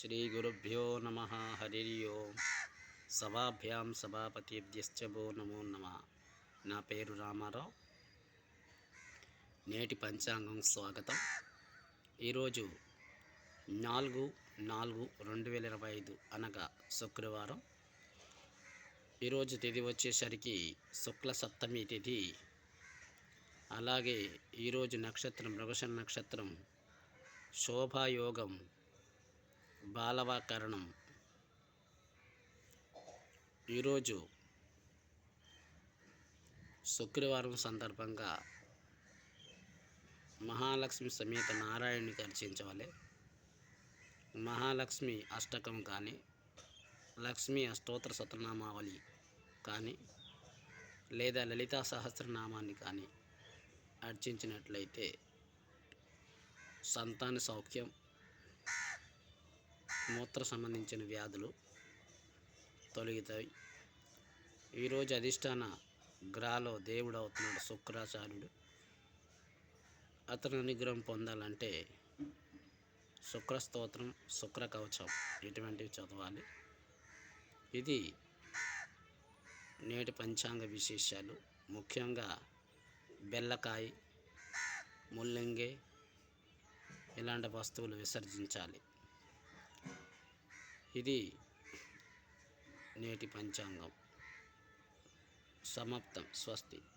శ్రీ గురుభ్యో నమ హరి ఓం సభాభ్యాం సభాపతిభ్యశ్చ నమో నమ నా పేరు రామారావు. నేటి పంచాంగం స్వాగతం. ఈరోజు నాలుగు నాలుగు రెండు వేల ఇరవై ఐదు అనగా శుక్రవారం. ఈరోజు తిథి వచ్చేసరికి శుక్ల సప్తమి తిథి. అలాగే ఈరోజు నక్షత్రం మృగశ నక్షత్రం శోభాయోగం బాలవాకరణం. ఈరోజు శుక్రవారం సందర్భంగా మహాలక్ష్మి సమేత నారాయణునికి అర్చించవలే మహాలక్ష్మి అష్టకం కానీ లక్ష్మీ అష్టోత్తర శతనామావళి కానీ లేదా లలితా సహస్రనామాన్ని కానీ అర్చించినట్లయితే సంతాన సౌఖ్యం మూత్ర సంబంధించిన వ్యాధులు తొలగుతాయి. ఈరోజు అధిష్టాన గ్రహలో దేవుడు అవుతున్నాడు శుక్రాచార్యుడు. అతని అనుగ్రహం పొందాలంటే శుక్ర స్తోత్రం శుక్ర కవచం ఇటువంటివి చదవాలి. ఇది నేటి పంచాంగ విశేషాలు. ముఖ్యంగా బెల్లకాయ ముల్లంగి ఇలాంటి వస్తువులు విసర్జించాలి. ఇది నేటి పంచాంగం. సమాప్తం. స్వస్తి.